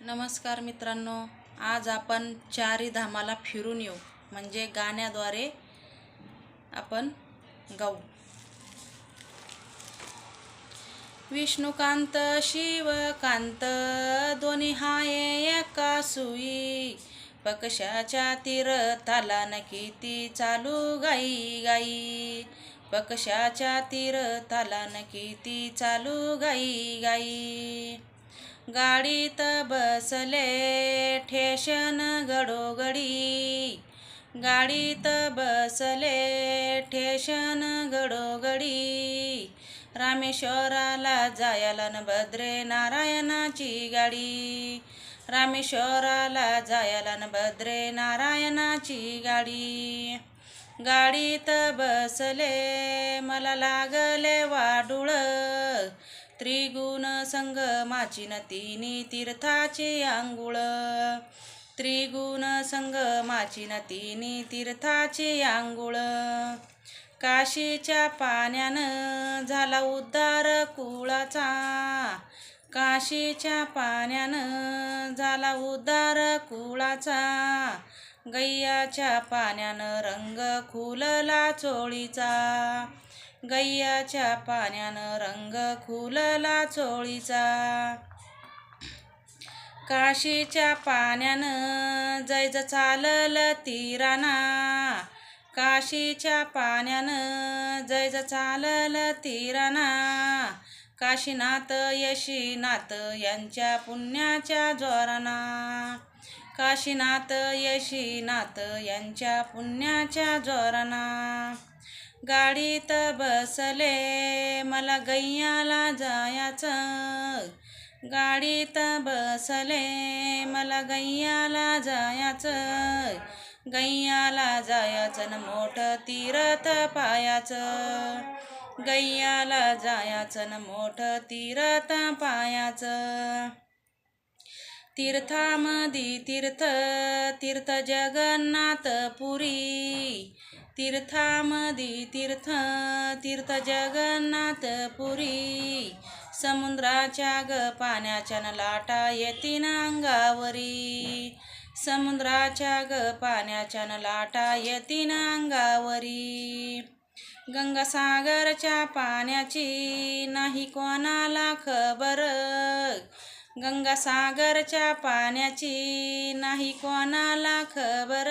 नमस्कार मित्रांनो आज आपण चारी धामाला फिरून येऊ. म्हणजे गाण्याद्वारे आपण गाऊ. विष्णुकांत शिवकांत दोन्ही हाय एका सुई. पक्षाच्या तीरथाला न किती चालू गाई गाई. पक्षाच्या तीरथाला न किती चालू गाई गाई. गाडीत बसले ठेशन गडोगडी गाडीत बसले ठेशन गडोगडी रामेश्वराला जायला न भद्रे नारायणाची गाडी. रामेश्वराला जायला न भद्रे नारायणाची गाडी. गाडीत बसले मला लागले वाडुळ. त्रिगुण संगमाची न तिनी तीर्थाचे आंघोळ. त्रिगुण संगमाची न तिनी तीर्थाचे आंघोळ. काशीच्या पाण्यानं झाला उद्धार कुळाचा. काशीच्या पाण्यानं झाला उद्धार कुळाचा. गैयाच्या पाण्यानं रंग खुलला चोळीचा. गैयाच्या पाण्यानं रंग खुलला चोळीचा. काशीच्या पाण्यानं जैज चालल तीराना. काशीच्या पाण्यानं जैज चालल तीराना. काशीनाथ यशीनाथ यांच्या पुण्याच्या ज्वराना काशीनाथ यशीनाथ यांच्या पुण्याच्या ज्वराना गाडीत बसले मला गैयाला जायचं. गाडीत बसले मला गैयाला जायचं. गैयाला जायाचं न मोठं तीरथ पायाचं. गैयाला जायाचं न मोठं तीरथ पायाचं. तीर्थामधी तीर्थ तीर्थ जगन्नाथ पुरी. तीर्थामधी तीर्थ तीर्थ जगन्नाथ पुरी. समुद्राच्या ग पाण्याच्या न लाटा येतीन अंगावरी. समुद्राच्या ग पाण्याच्या न लाटा येतीन अंगावरी. गंगासागरच्या पाण्याची नाही कोणाला खबर. गंगासागरच्या पाण्याची नाही कोणाला खबर.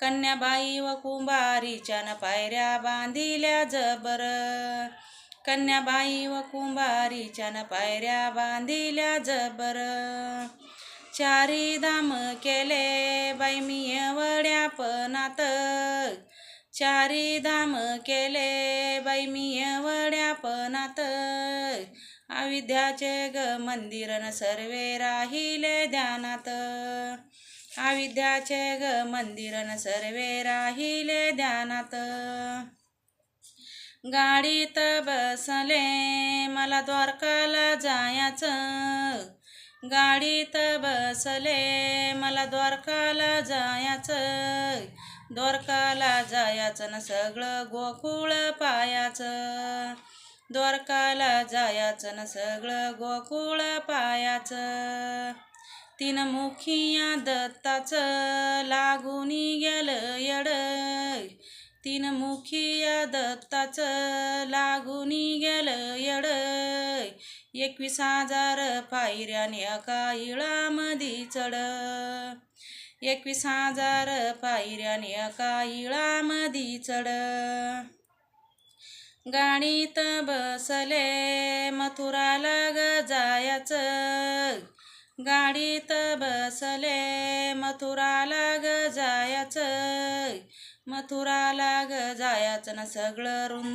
कन्याबाई व कुंभारीच्या न पायऱ्या बांधिल्या जबर. कन्याबाई व कुंभारीच्या न पायऱ्या बांधिल्या जबर. चारी धाम केले बाई मी एवढ्या पणात. चारी धाम केले बाई मी एवढ्या पणात. अविद्याचे ग मंदिरन सर्वे राहिले ध्यानात. अविद्याचे ग मंदिरन सर्वे राहिले ध्यानात. गाडीत बसले मला द्वारकाला जायचं. गाडीत बसले मला द्वारकाला जायचं द्वारकाला जायचं ना सगळं गोकुळ पायाचं. द्वारकाला जायचं ना सगळं गोकुळ पायाचं. तीन मुखिया दत्ताचं लागून गेलं यड तीन मुखिया दत्ताचं लागून गेलं यड एकवीस हजार पायऱ्याने इळा इळामधी चढ. एकवीस हजार पायऱ्याने इळा इळामधी चढ. गाणीत बसले मथुराला ग जायचं. गाडीत बसले मथुराला ग जायचं. मथुराला ग जायचं ना सगळं रुंद